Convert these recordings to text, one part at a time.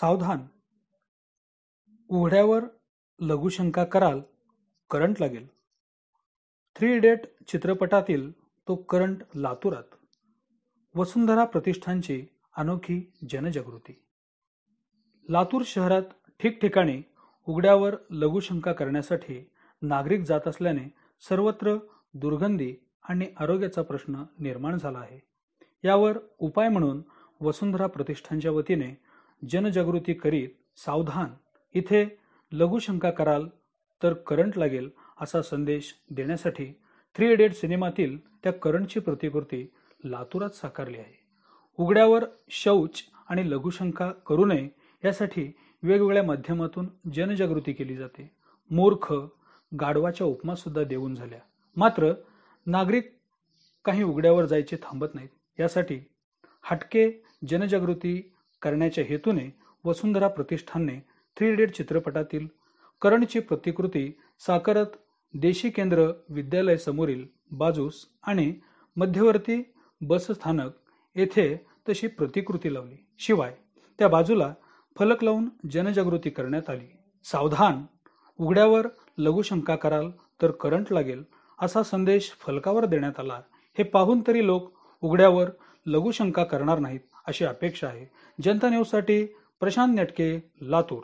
सावधान. उघड्यावर लघुशंका कराल करंट लागेल. थ्री इडियट चित्रपटातील तो करंट लातूरात. वसुंधरा प्रतिष्ठानची अनोखी जनजागृती. लातूर शहरात ठिकठिकाणी उघड्यावर लघुशंका करण्यासाठी नागरिक जात असल्याने सर्वत्र दुर्गंधी आणि आरोग्याचा प्रश्न निर्माण झाला आहे. यावर उपाय म्हणून वसुंधरा प्रतिष्ठानच्या वतीने जनजागृती करीत सावधान इथे लघुशंका कराल तर करंट लागेल असा संदेश देण्यासाठी थ्री इडियट सिनेमातील त्या करंटची प्रतिकृती लातूरात साकारली आहे. उघड्यावर शौच आणि लघुशंका करू नये यासाठी वेगवेगळ्या माध्यमातून जनजागृती केली जाते. मूर्ख गाढवाच्या उपमासुद्धा देऊन झाल्या. मात्र नागरिक काही उघड्यावर जायचे थांबत नाहीत. यासाठी हटके जनजागृती करण्याच्या हेतूने वसुंधरा प्रतिष्ठानने थ्री इडियट चित्रपटातील करणची प्रतिकृती साकारत देशी केंद्र विद्यालय समोरील बाजूस आणि मध्यवर्ती बस स्थानक येथे तशी प्रतिकृती लावली. शिवाय त्या बाजूला फलक लावून जनजागृती करण्यात आली. सावधान उघड्यावर लघुशंका कराल तर करंट लागेल असा संदेश फलकावर देण्यात आला. हे पाहून तरी लोक उघड्यावर लघुशंका करणार नाहीत अशी अपेक्षा आहे. जनता न्यूजसाठी प्रशांत नेटके लातूर.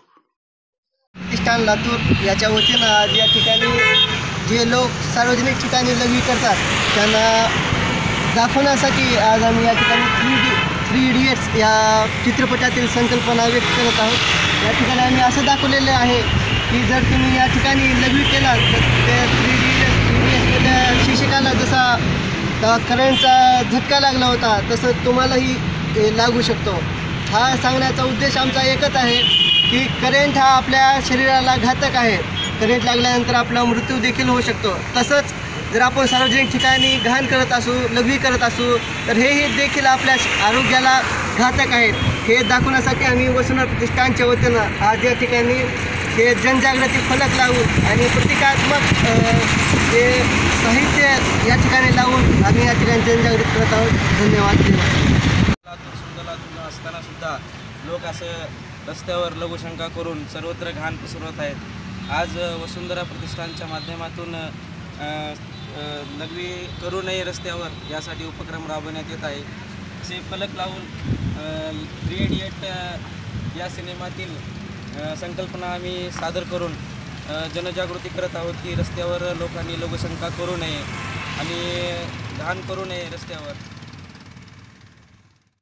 प्रतिष्ठान लातूर याच्या वतीनं आज या ठिकाणी जे लोक सार्वजनिक ठिकाणी लघवी करतात त्यांना दाखवण्यासाठी आज आम्ही या ठिकाणी थ्री डी थ्री इडियट्स या चित्रपटातील संकल्पना व्यक्त करत आहोत. या ठिकाणी आम्ही असं दाखवलेलं आहे की जर तुम्ही या ठिकाणी लघवी केला तर ते थ्री थ्री त्या करंटचा झटका लागला होता तसं तुम्हालाही ते लागू शकतो. हा सांगण्याचा उद्देश आमचा एकच आहे की करंट हा आपल्या शरीराला घातक आहे. करंट लागल्यानंतर आपला मृत्यू देखील होऊ शकतो. तसंच जर आपण सार्वजनिक ठिकाणी घाण करत असू लघवी करत असू तर हेही देखील आपल्या आरोग्याला घातक आहेत. हे दाखवण्यासाठी आम्ही वसुंधरा प्रतिष्ठानच्या वतीनं आज या ठिकाणी हे जनजागृती फलक लावून आणि प्रतिकात्मक जे साहित्य या ठिकाणी लावून आम्ही या ठिकाणी जनजागृती करत आहोत. धन्यवाद. सुंदर असताना सुद्धा लोक असं रस्त्यावर लघुशंका करून सर्वत्र घाण पसरवत आहेत. आज वसुंधरा प्रतिष्ठानच्या माध्यमातून नगरी करू नये रस्त्यावर यासाठी उपक्रम राबवण्यात येत आहे. असे फलक लावून थ्री इडियट या सिनेमातील संकल्पना आम्ही सादर करून जनजागृती करत आहोत की रस्त्यावर लोकांनी लोकसंख्या करू नये आणि घाण करू नये रस्त्यावर.